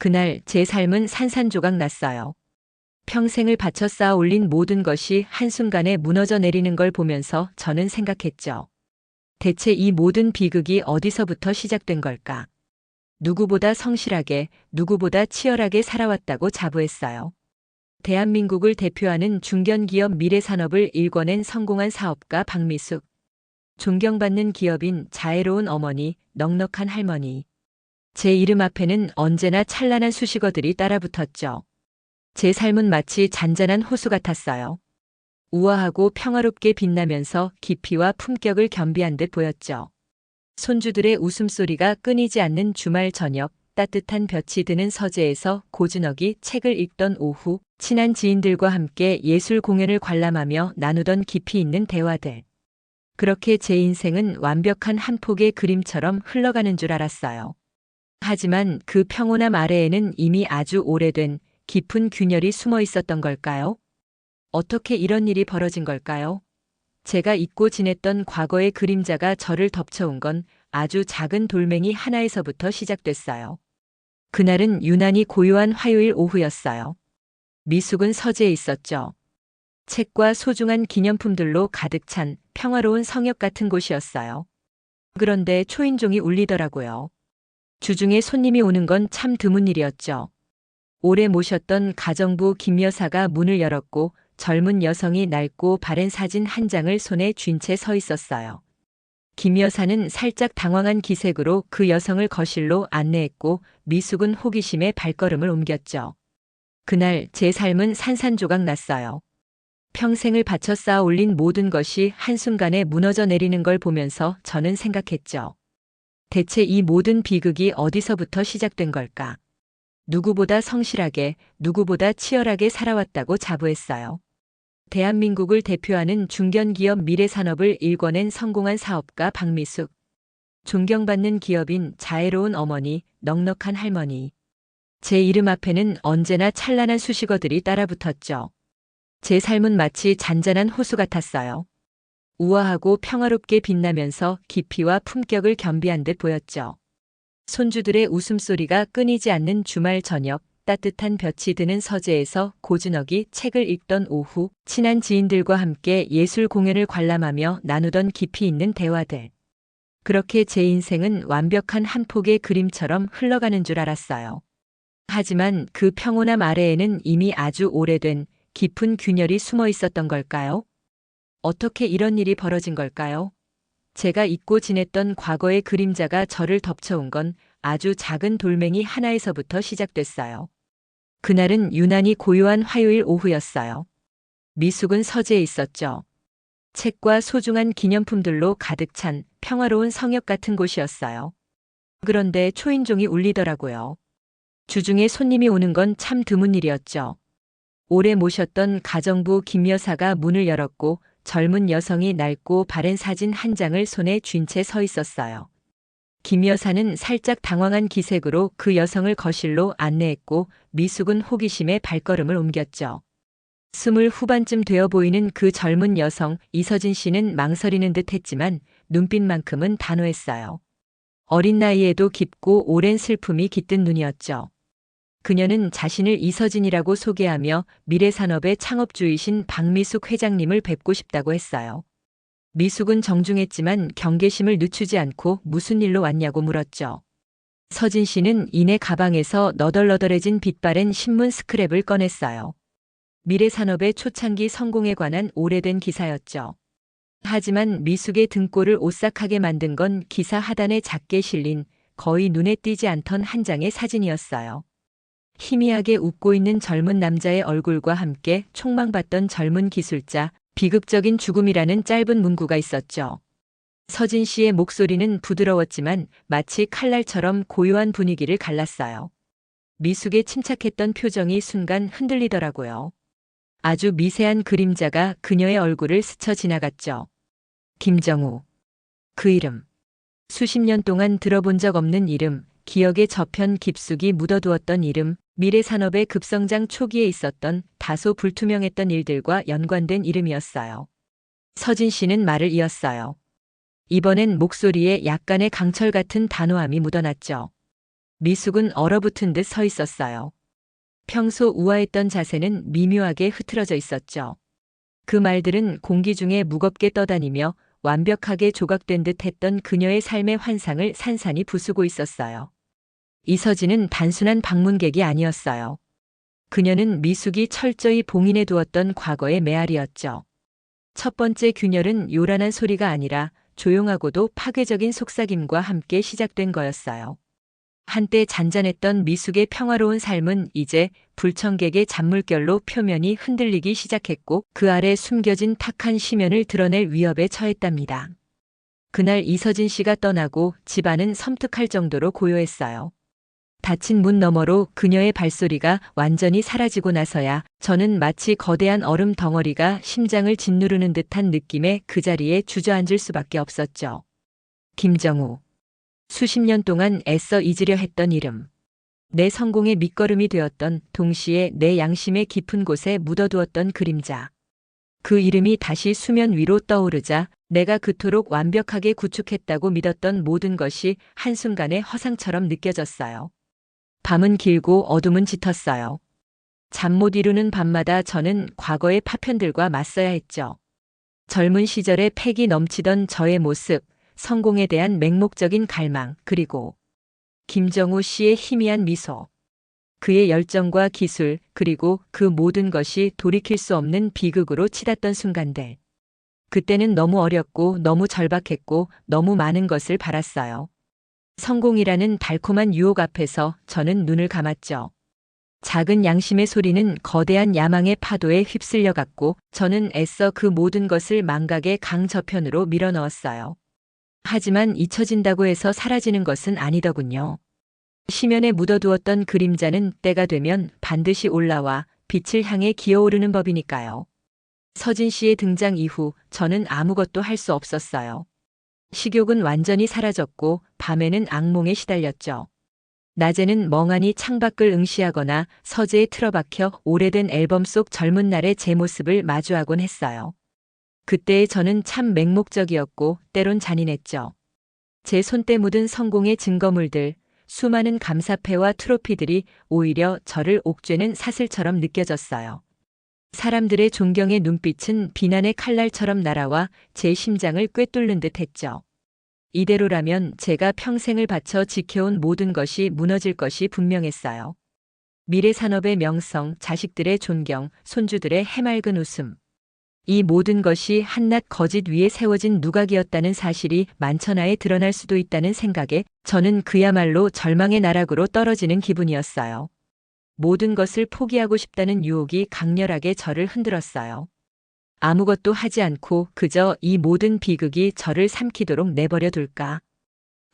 그날 제 삶은 산산조각 났어요. 평생을 바쳐 쌓아 올린 모든 것이 한순간에 무너져 내리는 걸 보면서 저는 생각했죠. 대체 이 모든 비극이 어디서부터 시작된 걸까? 누구보다 성실하게, 누구보다 치열하게 살아왔다고 자부했어요. 대한민국을 대표하는 중견기업 미래산업을 일궈낸 성공한 사업가 박미숙. 존경받는 기업인 자애로운 어머니, 넉넉한 할머니. 제 이름 앞에는 언제나 찬란한 수식어들이 따라붙었죠. 제 삶은 마치 잔잔한 호수 같았어요. 우아하고 평화롭게 빛나면서 깊이와 품격을 겸비한 듯 보였죠. 손주들의 웃음소리가 끊이지 않는 주말 저녁, 따뜻한 볕이 드는 서재에서 고즈넉이 책을 읽던 오후, 친한 지인들과 함께 예술 공연을 관람하며 나누던 깊이 있는 대화들. 그렇게 제 인생은 완벽한 한 폭의 그림처럼 흘러가는 줄 알았어요. 하지만 그 평온함 아래에는 이미 아주 오래된 깊은 균열이 숨어 있었던 걸까요? 어떻게 이런 일이 벌어진 걸까요? 제가 잊고 지냈던 과거의 그림자가 저를 덮쳐온 건 아주 작은 돌멩이 하나에서부터 시작됐어요. 그날은 유난히 고요한 화요일 오후였어요. 미숙은 서재에 있었죠. 책과 소중한 기념품들로 가득 찬 평화로운 성역 같은 곳이었어요. 그런데 초인종이 울리더라고요. 주중에 손님이 오는 건 참 드문 일이었죠. 오래 모셨던 가정부 김 여사가 문을 열었고 젊은 여성이 낡고 바랜 사진 한 장을 손에 쥔 채 서 있었어요. 김 여사는 살짝 당황한 기색으로 그 여성을 거실로 안내했고 미숙은 호기심에 발걸음을 옮겼죠. 그날 제 삶은 산산조각 났어요. 평생을 바쳐 쌓아 올린 모든 것이 한순간에 무너져 내리는 걸 보면서 저는 생각했죠. 대체 이 모든 비극이 어디서부터 시작된 걸까? 누구보다 성실하게, 누구보다 치열하게 살아왔다고 자부했어요. 대한민국을 대표하는 중견기업 미래산업을 일궈낸 성공한 사업가 박미숙. 존경받는 기업인 자애로운 어머니, 넉넉한 할머니. 제 이름 앞에는 언제나 찬란한 수식어들이 따라붙었죠. 제 삶은 마치 잔잔한 호수 같았어요. 우아하고 평화롭게 빛나면서 깊이와 품격을 겸비한 듯 보였죠. 손주들의 웃음소리가 끊이지 않는 주말 저녁, 따뜻한 볕이 드는 서재에서 고즈넉이 책을 읽던 오후, 친한 지인들과 함께 예술 공연을 관람하며 나누던 깊이 있는 대화들. 그렇게 제 인생은 완벽한 한 폭의 그림처럼 흘러가는 줄 알았어요. 하지만 그 평온함 아래에는 이미 아주 오래된 깊은 균열이 숨어 있었던 걸까요? 어떻게 이런 일이 벌어진 걸까요? 제가 잊고 지냈던 과거의 그림자가 저를 덮쳐온 건 아주 작은 돌멩이 하나에서부터 시작됐어요. 그날은 유난히 고요한 화요일 오후였어요. 미숙은 서재에 있었죠. 책과 소중한 기념품들로 가득 찬 평화로운 성역 같은 곳이었어요. 그런데 초인종이 울리더라고요. 주중에 손님이 오는 건 참 드문 일이었죠. 오래 모셨던 가정부 김 여사가 문을 열었고 젊은 여성이 낡고 바랜 사진 한 장을 손에 쥔 채 서 있었어요. 김 여사는 살짝 당황한 기색으로 그 여성을 거실로 안내했고 미숙은 호기심에 발걸음을 옮겼죠. 스물 후반쯤 되어 보이는 그 젊은 여성 이서진 씨는 망설이는 듯 했지만 눈빛만큼은 단호했어요. 어린 나이에도 깊고 오랜 슬픔이 깃든 눈이었죠. 그녀는 자신을 이서진이라고 소개하며 미래산업의 창업주이신 박미숙 회장님을 뵙고 싶다고 했어요. 미숙은 정중했지만 경계심을 늦추지 않고 무슨 일로 왔냐고 물었죠. 서진 씨는 이내 가방에서 너덜너덜해진 빛바랜 신문 스크랩을 꺼냈어요. 미래산업의 초창기 성공에 관한 오래된 기사였죠. 하지만 미숙의 등골을 오싹하게 만든 건 기사 하단에 작게 실린 거의 눈에 띄지 않던 한 장의 사진이었어요. 희미하게 웃고 있는 젊은 남자의 얼굴과 함께 촉망받던 젊은 기술자, 비극적인 죽음이라는 짧은 문구가 있었죠. 서진 씨의 목소리는 부드러웠지만 마치 칼날처럼 고요한 분위기를 갈랐어요. 미숙에 침착했던 표정이 순간 흔들리더라고요. 아주 미세한 그림자가 그녀의 얼굴을 스쳐 지나갔죠. 김정우. 그 이름. 수십 년 동안 들어본 적 없는 이름, 기억의 저편 깊숙이 묻어두었던 이름, 미래산업의 급성장 초기에 있었던 다소 불투명했던 일들과 연관된 이름이었어요. 서진 씨는 말을 이었어요. 이번엔 목소리에 약간의 강철 같은 단호함이 묻어났죠. 미숙은 얼어붙은 듯 서 있었어요. 평소 우아했던 자세는 미묘하게 흐트러져 있었죠. 그 말들은 공기 중에 무겁게 떠다니며 완벽하게 조각된 듯 했던 그녀의 삶의 환상을 산산이 부수고 있었어요. 이서진은 단순한 방문객이 아니었어요. 그녀는 미숙이 철저히 봉인해 두었던 과거의 메아리였죠. 첫 번째 균열은 요란한 소리가 아니라 조용하고도 파괴적인 속삭임과 함께 시작된 거였어요. 한때 잔잔했던 미숙의 평화로운 삶은 이제 불청객의 잔물결로 표면이 흔들리기 시작했고 그 아래 숨겨진 탁한 심연을 드러낼 위협에 처했답니다. 그날 이서진 씨가 떠나고 집안은 섬뜩할 정도로 고요했어요. 닫힌 문 너머로 그녀의 발소리가 완전히 사라지고 나서야 저는 마치 거대한 얼음 덩어리가 심장을 짓누르는 듯한 느낌에 그 자리에 주저앉을 수밖에 없었죠. 김정우. 수십 년 동안 애써 잊으려 했던 이름. 내 성공의 밑거름이 되었던 동시에 내 양심의 깊은 곳에 묻어두었던 그림자. 그 이름이 다시 수면 위로 떠오르자 내가 그토록 완벽하게 구축했다고 믿었던 모든 것이 한순간에 허상처럼 느껴졌어요. 밤은 길고 어둠은 짙었어요. 잠 못 이루는 밤마다 저는 과거의 파편들과 맞서야 했죠. 젊은 시절에 패기 넘치던 저의 모습, 성공에 대한 맹목적인 갈망, 그리고 김정우 씨의 희미한 미소. 그의 열정과 기술, 그리고 그 모든 것이 돌이킬 수 없는 비극으로 치닫던 순간들. 그때는 너무 어렸고 너무 절박했고 너무 많은 것을 바랐어요. 성공이라는 달콤한 유혹 앞에서 저는 눈을 감았죠. 작은 양심의 소리는 거대한 야망의 파도에 휩쓸려 갔고 저는 애써 그 모든 것을 망각의 강 저편으로 밀어 넣었어요. 하지만 잊혀진다고 해서 사라지는 것은 아니더군요. 시면에 묻어두었던 그림자는 때가 되면 반드시 올라와 빛을 향해 기어오르는 법이니까요. 서진 씨의 등장 이후 저는 아무것도 할 수 없었어요. 식욕은 완전히 사라졌고 밤에는 악몽에 시달렸죠. 낮에는 멍하니 창밖을 응시하거나 서재에 틀어박혀 오래된 앨범 속 젊은 날의 제 모습을 마주하곤 했어요. 그때의 저는 참 맹목적이었고 때론 잔인했죠. 제 손때 묻은 성공의 증거물들, 수많은 감사패와 트로피들이 오히려 저를 옥죄는 사슬처럼 느껴졌어요. 사람들의 존경의 눈빛은 비난의 칼날처럼 날아와 제 심장을 꿰뚫는 듯 했죠. 이대로라면 제가 평생을 바쳐 지켜온 모든 것이 무너질 것이 분명했어요. 미래 산업의 명성, 자식들의 존경, 손주들의 해맑은 웃음. 이 모든 것이 한낱 거짓 위에 세워진 누각이었다는 사실이 만천하에 드러날 수도 있다는 생각에 저는 그야말로 절망의 나락으로 떨어지는 기분이었어요. 모든 것을 포기하고 싶다는 유혹이 강렬하게 저를 흔들었어요. 아무것도 하지 않고 그저 이 모든 비극이 저를 삼키도록 내버려 둘까.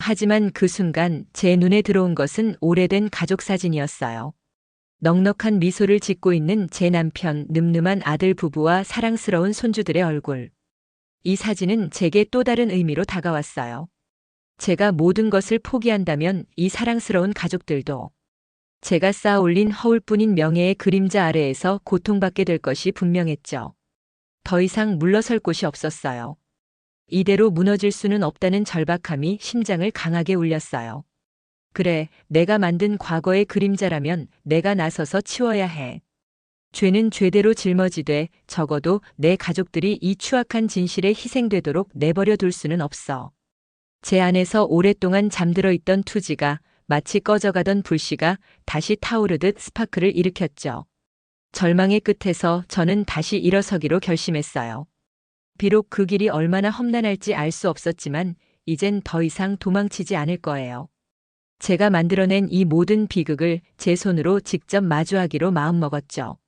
하지만 그 순간 제 눈에 들어온 것은 오래된 가족 사진이었어요. 넉넉한 미소를 짓고 있는 제 남편, 늠름한 아들 부부와 사랑스러운 손주들의 얼굴. 이 사진은 제게 또 다른 의미로 다가왔어요. 제가 모든 것을 포기한다면 이 사랑스러운 가족들도 제가 쌓아 올린 허울뿐인 명예의 그림자 아래에서 고통받게 될 것이 분명했죠. 더 이상 물러설 곳이 없었어요. 이대로 무너질 수는 없다는 절박함이 심장을 강하게 울렸어요. 그래, 내가 만든 과거의 그림자라면 내가 나서서 치워야 해. 죄는 죄대로 짊어지되 적어도 내 가족들이 이 추악한 진실에 희생되도록 내버려 둘 수는 없어. 제 안에서 오랫동안 잠들어 있던 투지가 마치 꺼져가던 불씨가 다시 타오르듯 스파크를 일으켰죠. 절망의 끝에서 저는 다시 일어서기로 결심했어요. 비록 그 길이 얼마나 험난할지 알 수 없었지만 이젠 더 이상 도망치지 않을 거예요. 제가 만들어낸 이 모든 비극을 제 손으로 직접 마주하기로 마음먹었죠.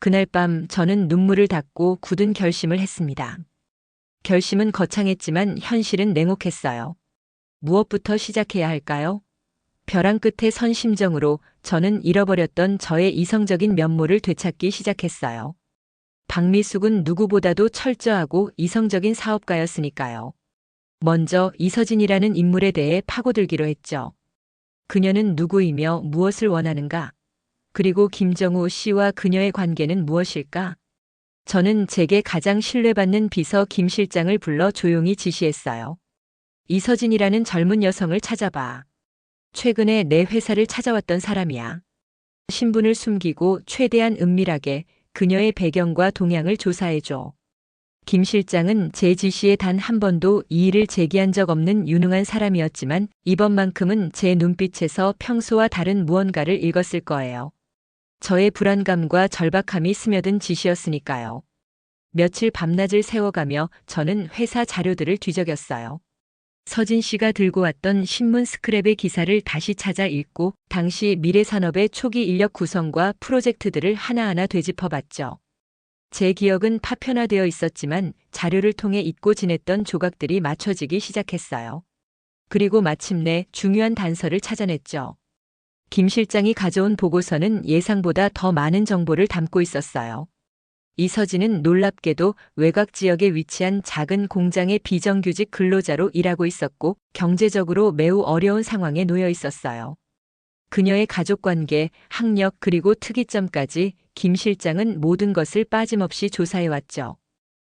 그날 밤 저는 눈물을 닦고 굳은 결심을 했습니다. 결심은 거창했지만 현실은 냉혹했어요. 무엇부터 시작해야 할까요? 벼랑 끝에 선 심정으로 저는 잃어버렸던 저의 이성적인 면모를 되찾기 시작했어요. 박미숙은 누구보다도 철저하고 이성적인 사업가였으니까요. 먼저 이서진이라는 인물에 대해 파고들기로 했죠. 그녀는 누구이며 무엇을 원하는가? 그리고 김정우 씨와 그녀의 관계는 무엇일까? 저는 제게 가장 신뢰받는 비서 김 실장을 불러 조용히 지시했어요. 이서진이라는 젊은 여성을 찾아봐. 최근에 내 회사를 찾아왔던 사람이야. 신분을 숨기고 최대한 은밀하게 그녀의 배경과 동향을 조사해줘. 김 실장은 제 지시에 단 한 번도 이의를 제기한 적 없는 유능한 사람이었지만 이번만큼은 제 눈빛에서 평소와 다른 무언가를 읽었을 거예요. 저의 불안감과 절박함이 스며든 지시였으니까요. 며칠 밤낮을 세워가며 저는 회사 자료들을 뒤적였어요. 서진 씨가 들고 왔던 신문 스크랩의 기사를 다시 찾아 읽고 당시 미래산업의 초기 인력 구성과 프로젝트들을 하나하나 되짚어봤죠. 제 기억은 파편화되어 있었지만 자료를 통해 잊고 지냈던 조각들이 맞춰지기 시작했어요. 그리고 마침내 중요한 단서를 찾아냈죠. 김 실장이 가져온 보고서는 예상보다 더 많은 정보를 담고 있었어요. 이서진은 놀랍게도 외곽 지역에 위치한 작은 공장의 비정규직 근로자로 일하고 있었고 경제적으로 매우 어려운 상황에 놓여 있었어요. 그녀의 가족 관계, 학력 그리고 특이점까지 김 실장은 모든 것을 빠짐없이 조사해왔죠.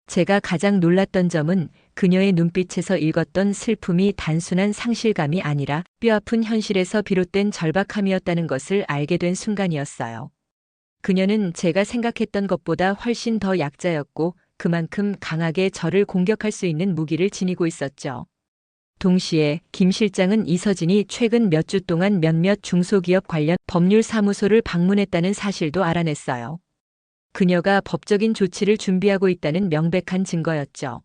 제가 가장 놀랐던 점은 그녀의 눈빛에서 읽었던 슬픔이 단순한 상실감이 아니라 뼈아픈 현실에서 비롯된 절박함이었다는 것을 알게 된 순간이었어요. 그녀는 제가 생각했던 것보다 훨씬 더 약자였고 그만큼 강하게 저를 공격할 수 있는 무기를 지니고 있었죠. 동시에 김 실장은 이서진이 최근 몇 주 동안 몇몇 중소기업 관련 법률 사무소를 방문했다는 사실도 알아냈어요. 그녀가 법적인 조치를 준비하고 있다는 명백한 증거였죠.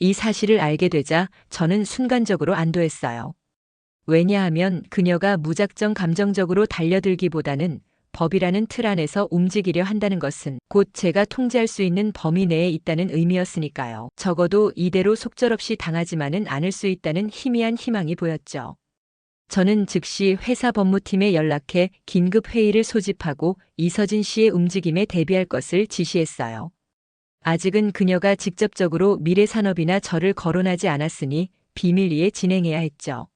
이 사실을 알게 되자 저는 순간적으로 안도했어요. 왜냐하면 그녀가 무작정 감정적으로 달려들기보다는 법이라는 틀 안에서 움직이려 한다는 것은 곧 제가 통제할 수 있는 범위 내에 있다는 의미였으니까요. 적어도 이대로 속절없이 당하지만은 않을 수 있다는 희미한 희망이 보였죠. 저는 즉시 회사 법무팀에 연락해 긴급 회의를 소집하고 이서진 씨의 움직임에 대비할 것을 지시했어요. 아직은 그녀가 직접적으로 미래 산업이나 저를 거론하지 않았으니 비밀리에 진행해야 했죠.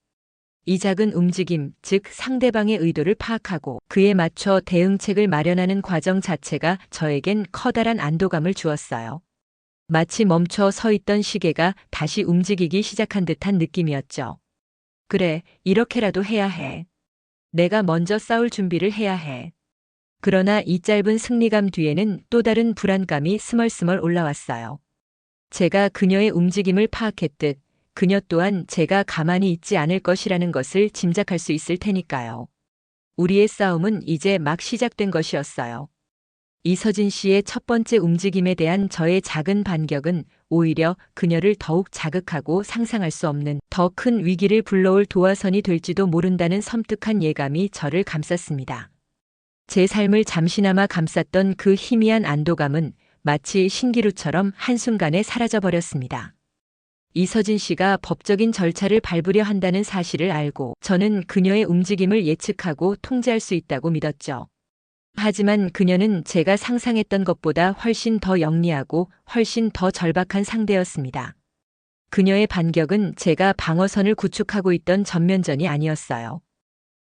이 작은 움직임, 즉 상대방의 의도를 파악하고 그에 맞춰 대응책을 마련하는 과정 자체가 저에겐 커다란 안도감을 주었어요. 마치 멈춰 서 있던 시계가 다시 움직이기 시작한 듯한 느낌이었죠. 그래, 이렇게라도 해야 해. 내가 먼저 싸울 준비를 해야 해. 그러나 이 짧은 승리감 뒤에는 또 다른 불안감이 스멀스멀 올라왔어요. 제가 그녀의 움직임을 파악했듯 그녀 또한 제가 가만히 있지 않을 것이라는 것을 짐작할 수 있을 테니까요. 우리의 싸움은 이제 막 시작된 것이었어요. 이서진 씨의 첫 번째 움직임에 대한 저의 작은 반격은 오히려 그녀를 더욱 자극하고 상상할 수 없는 더 큰 위기를 불러올 도화선이 될지도 모른다는 섬뜩한 예감이 저를 감쌌습니다. 제 삶을 잠시나마 감쌌던 그 희미한 안도감은 마치 신기루처럼 한순간에 사라져버렸습니다. 이서진 씨가 법적인 절차를 밟으려 한다는 사실을 알고 저는 그녀의 움직임을 예측하고 통제할 수 있다고 믿었죠. 하지만 그녀는 제가 상상했던 것보다 훨씬 더 영리하고 훨씬 더 절박한 상대였습니다. 그녀의 반격은 제가 방어선을 구축하고 있던 전면전이 아니었어요.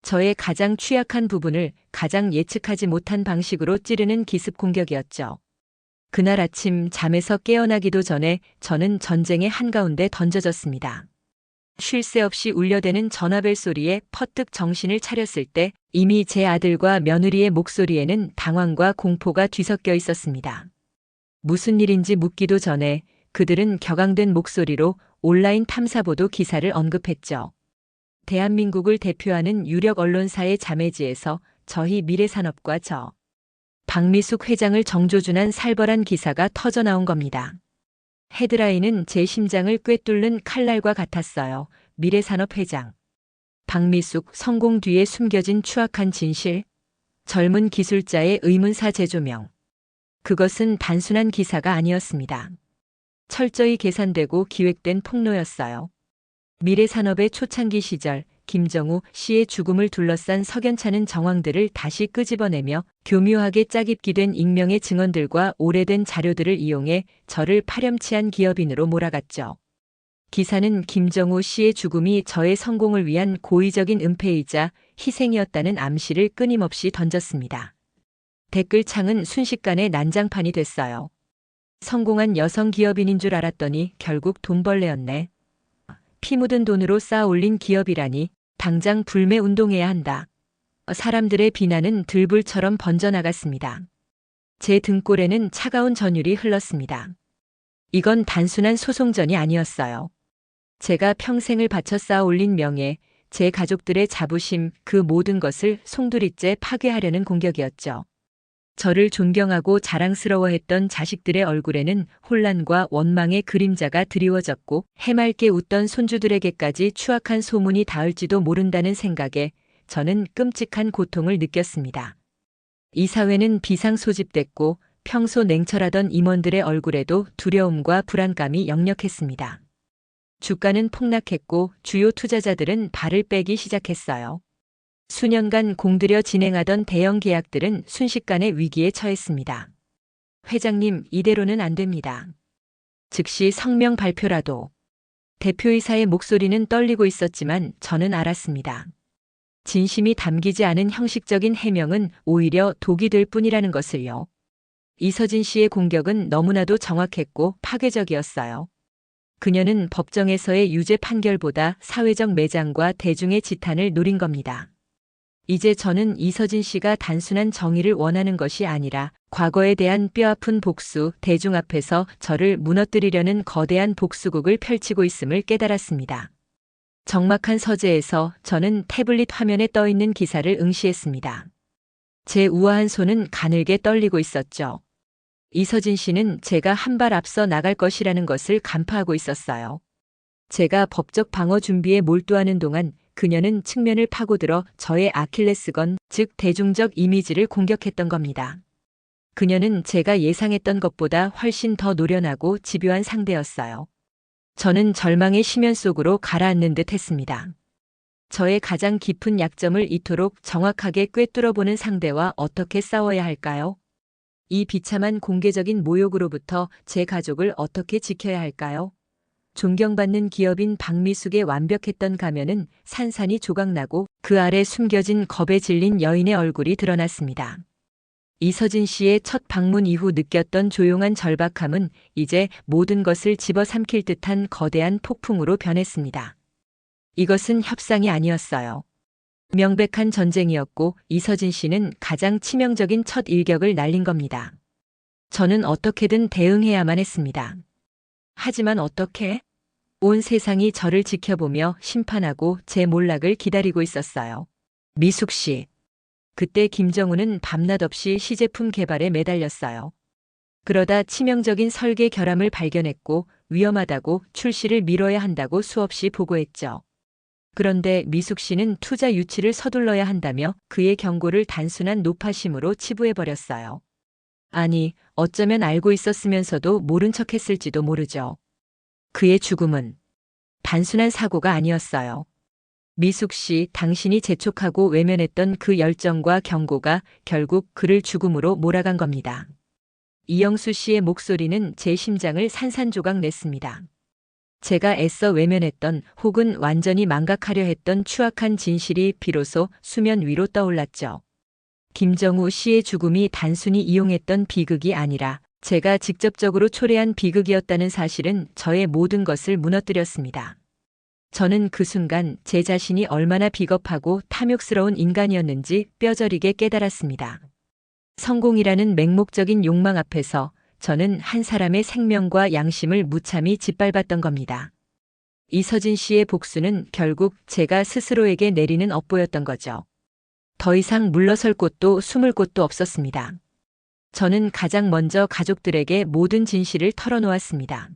저의 가장 취약한 부분을 가장 예측하지 못한 방식으로 찌르는 기습 공격이었죠. 그날 아침 잠에서 깨어나기도 전에 저는 전쟁의 한가운데 던져졌습니다. 쉴 새 없이 울려대는 전화벨 소리에 퍼뜩 정신을 차렸을 때 이미 제 아들과 며느리의 목소리에는 당황과 공포가 뒤섞여 있었습니다. 무슨 일인지 묻기도 전에 그들은 격앙된 목소리로 온라인 탐사보도 기사를 언급했죠. 대한민국을 대표하는 유력 언론사의 자매지에서 저희 미래산업과 저 박미숙 회장을 정조준한 살벌한 기사가 터져 나온 겁니다. 헤드라인은 제 심장을 꿰뚫는 칼날과 같았어요. 미래산업 회장. 박미숙 성공 뒤에 숨겨진 추악한 진실. 젊은 기술자의 의문사 재조명. 그것은 단순한 기사가 아니었습니다. 철저히 계산되고 기획된 폭로였어요. 미래산업의 초창기 시절 김정우 씨의 죽음을 둘러싼 석연찮은 정황들을 다시 끄집어내며 교묘하게 짜깁기 된 익명의 증언들과 오래된 자료들을 이용해 저를 파렴치한 기업인으로 몰아갔죠. 기사는 김정우 씨의 죽음이 저의 성공을 위한 고의적인 은폐이자 희생이었다는 암시를 끊임없이 던졌습니다. 댓글창은 순식간에 난장판이 됐어요. 성공한 여성 기업인인 줄 알았더니 결국 돈벌레였네. 피 묻은 돈으로 쌓아 올린 기업이라니 당장 불매 운동해야 한다. 사람들의 비난은 들불처럼 번져나갔습니다. 제 등골에는 차가운 전율이 흘렀습니다. 이건 단순한 소송전이 아니었어요. 제가 평생을 바쳐 쌓아 올린 명예, 제 가족들의 자부심, 그 모든 것을 송두리째 파괴하려는 공격이었죠. 저를 존경하고 자랑스러워했던 자식들의 얼굴에는 혼란과 원망의 그림자가 드리워졌고 해맑게 웃던 손주들에게까지 추악한 소문이 닿을지도 모른다는 생각에 저는 끔찍한 고통을 느꼈습니다. 이 사회는 비상소집됐고 평소 냉철하던 임원들의 얼굴에도 두려움과 불안감이 역력했습니다. 주가는 폭락했고 주요 투자자들은 발을 빼기 시작했어요. 수년간 공들여 진행하던 대형 계약들은 순식간에 위기에 처했습니다. 회장님, 이대로는 안 됩니다. 즉시 성명 발표라도. 대표이사의 목소리는 떨리고 있었지만 저는 알았습니다. 진심이 담기지 않은 형식적인 해명은 오히려 독이 될 뿐이라는 것을요. 이서진 씨의 공격은 너무나도 정확했고 파괴적이었어요. 그녀는 법정에서의 유죄 판결보다 사회적 매장과 대중의 지탄을 노린 겁니다. 이제 저는 이서진 씨가 단순한 정의를 원하는 것이 아니라 과거에 대한 뼈아픈 복수, 대중 앞에서 저를 무너뜨리려는 거대한 복수국을 펼치고 있음을 깨달았습니다. 적막한 서재에서 저는 태블릿 화면에 떠 있는 기사를 응시했습니다. 제 우아한 손은 가늘게 떨리고 있었죠. 이서진 씨는 제가 한 발 앞서 나갈 것이라는 것을 간파하고 있었어요. 제가 법적 방어 준비에 몰두하는 동안 그녀는 측면을 파고들어 저의 아킬레스건, 즉 대중적 이미지를 공격했던 겁니다. 그녀는 제가 예상했던 것보다 훨씬 더 노련하고 집요한 상대였어요. 저는 절망의 심연 속으로 가라앉는 듯 했습니다. 저의 가장 깊은 약점을 이토록 정확하게 꿰뚫어 보는 상대와 어떻게 싸워야 할까요? 이 비참한 공개적인 모욕으로부터 제 가족을 어떻게 지켜야 할까요? 존경받는 기업인 박미숙의 완벽했던 가면은 산산이 조각나고 그 아래 숨겨진 겁에 질린 여인의 얼굴이 드러났습니다. 이서진 씨의 첫 방문 이후 느꼈던 조용한 절박함은 이제 모든 것을 집어삼킬 듯한 거대한 폭풍으로 변했습니다. 이것은 협상이 아니었어요. 명백한 전쟁이었고 이서진 씨는 가장 치명적인 첫 일격을 날린 겁니다. 저는 어떻게든 대응해야만 했습니다. 하지만 어떻게? 온 세상이 저를 지켜보며 심판하고 제 몰락을 기다리고 있었어요. 미숙 씨. 그때 김정우는 밤낮 없이 시제품 개발에 매달렸어요. 그러다 치명적인 설계 결함을 발견했고 위험하다고 출시를 미뤄야 한다고 수없이 보고했죠. 그런데 미숙 씨는 투자 유치를 서둘러야 한다며 그의 경고를 단순한 노파심으로 치부해버렸어요. 아니, 어쩌면 알고 있었으면서도 모른 척 했을지도 모르죠. 그의 죽음은 단순한 사고가 아니었어요. 미숙 씨, 당신이 재촉하고 외면했던 그 열정과 경고가 결국 그를 죽음으로 몰아간 겁니다. 이영수 씨의 목소리는 제 심장을 산산조각 냈습니다. 제가 애써 외면했던 혹은 완전히 망각하려 했던 추악한 진실이 비로소 수면 위로 떠올랐죠. 김정우 씨의 죽음이 단순히 이용했던 비극이 아니라 제가 직접적으로 초래한 비극이었다는 사실은 저의 모든 것을 무너뜨렸습니다. 저는 그 순간 제 자신이 얼마나 비겁하고 탐욕스러운 인간이었는지 뼈저리게 깨달았습니다. 성공이라는 맹목적인 욕망 앞에서 저는 한 사람의 생명과 양심을 무참히 짓밟았던 겁니다. 이서진 씨의 복수는 결국 제가 스스로에게 내리는 업보였던 거죠. 더 이상 물러설 곳도 숨을 곳도 없었습니다. 저는 가장 먼저 가족들에게 모든 진실을 털어놓았습니다.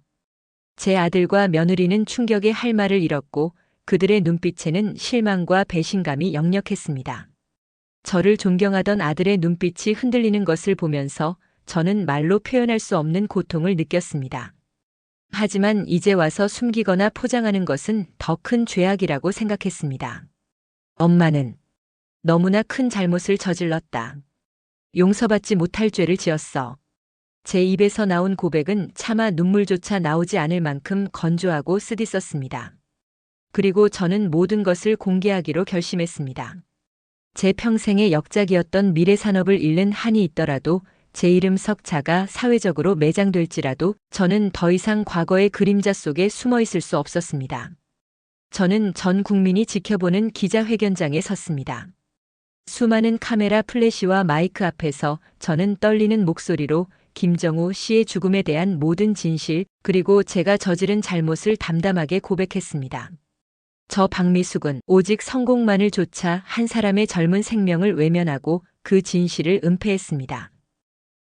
제 아들과 며느리는 충격에 할 말을 잃었고 그들의 눈빛에는 실망과 배신감이 역력했습니다. 저를 존경하던 아들의 눈빛이 흔들리는 것을 보면서 저는 말로 표현할 수 없는 고통을 느꼈습니다. 하지만 이제 와서 숨기거나 포장하는 것은 더 큰 죄악이라고 생각했습니다. 엄마는 너무나 큰 잘못을 저질렀다. 용서받지 못할 죄를 지었어. 제 입에서 나온 고백은 차마 눈물조차 나오지 않을 만큼 건조하고 쓰디썼습니다. 그리고 저는 모든 것을 공개하기로 결심했습니다. 제 평생의 역작이었던 미래 산업을 잃는 한이 있더라도 제 이름 석자가 사회적으로 매장될지라도 저는 더 이상 과거의 그림자 속에 숨어 있을 수 없었습니다. 저는 전 국민이 지켜보는 기자회견장에 섰습니다. 수많은 카메라 플래시와 마이크 앞에서 저는 떨리는 목소리로 김정우 씨의 죽음에 대한 모든 진실, 그리고 제가 저지른 잘못을 담담하게 고백했습니다. 저 박미숙은 오직 성공만을 쫓아 한 사람의 젊은 생명을 외면하고 그 진실을 은폐했습니다.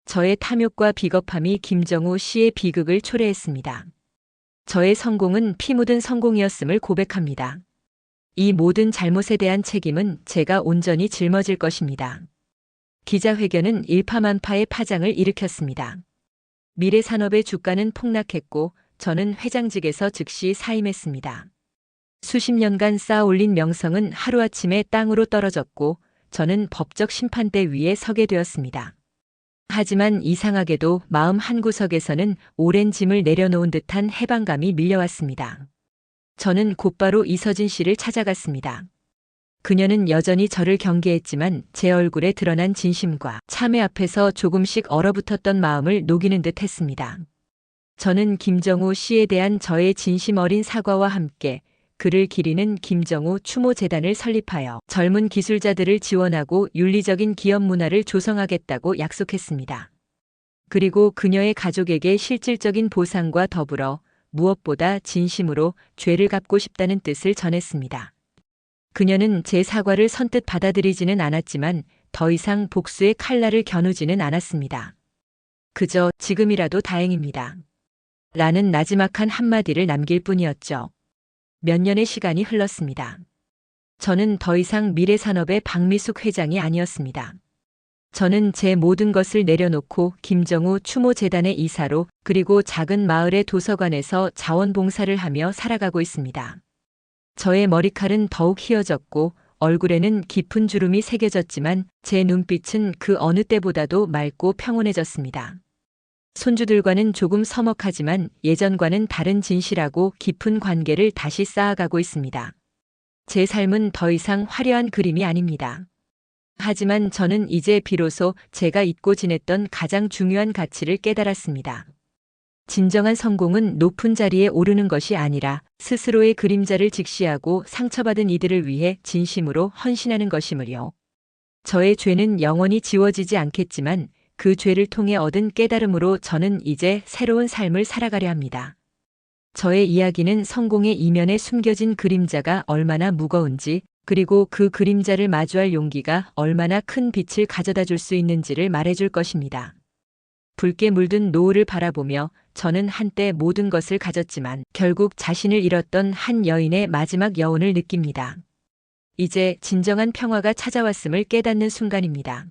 저의 탐욕과 비겁함이 김정우 씨의 비극을 초래했습니다. 저의 성공은 피 묻은 성공이었음을 고백합니다. 이 모든 잘못에 대한 책임은 제가 온전히 짊어질 것입니다. 기자회견은 일파만파의 파장을 일으켰습니다. 미래 산업의 주가는 폭락했고 저는 회장직에서 즉시 사임했습니다. 수십 년간 쌓아 올린 명성은 하루아침에 땅으로 떨어졌고 저는 법적 심판대 위에 서게 되었습니다. 하지만 이상하게도 마음 한구석에서는 오랜 짐을 내려놓은 듯한 해방감이 밀려왔습니다. 저는 곧바로 이서진 씨를 찾아갔습니다. 그녀는 여전히 저를 경계했지만 제 얼굴에 드러난 진심과 참회 앞에서 조금씩 얼어붙었던 마음을 녹이는 듯 했습니다. 저는 김정우 씨에 대한 저의 진심 어린 사과와 함께 그를 기리는 김정우 추모 재단을 설립하여 젊은 기술자들을 지원하고 윤리적인 기업 문화를 조성하겠다고 약속했습니다. 그리고 그녀의 가족에게 실질적인 보상과 더불어 무엇보다 진심으로 죄를 갚고 싶다는 뜻을 전했습니다. 그녀는 제 사과를 선뜻 받아들이지는 않았지만 더 이상 복수의 칼날을 겨누지는 않았습니다. 그저 지금이라도 다행입니다. 라는 나지막한 한마디를 남길 뿐이었죠. 몇 년의 시간이 흘렀습니다. 저는 더 이상 미래산업의 박미숙 회장이 아니었습니다. 저는 제 모든 것을 내려놓고 김정우 추모재단의 이사로 그리고 작은 마을의 도서관에서 자원봉사를 하며 살아가고 있습니다. 저의 머리칼은 더욱 휘어졌고 얼굴에는 깊은 주름이 새겨졌지만 제 눈빛은 그 어느 때보다도 맑고 평온해졌습니다. 손주들과는 조금 서먹하지만 예전과는 다른 진실하고 깊은 관계를 다시 쌓아가고 있습니다. 제 삶은 더 이상 화려한 그림이 아닙니다. 하지만 저는 이제 비로소 제가 잊고 지냈던 가장 중요한 가치를 깨달았습니다. 진정한 성공은 높은 자리에 오르는 것이 아니라 스스로의 그림자를 직시하고 상처받은 이들을 위해 진심으로 헌신하는 것이므요. 저의 죄는 영원히 지워지지 않겠지만 그 죄를 통해 얻은 깨달음으로 저는 이제 새로운 삶을 살아가려 합니다. 저의 이야기는 성공의 이면에 숨겨진 그림자가 얼마나 무거운지 그리고 그 그림자를 마주할 용기가 얼마나 큰 빛을 가져다 줄 수 있는지를 말해줄 것입니다. 붉게 물든 노을을 바라보며 저는 한때 모든 것을 가졌지만 결국 자신을 잃었던 한 여인의 마지막 여운을 느낍니다. 이제 진정한 평화가 찾아왔음을 깨닫는 순간입니다.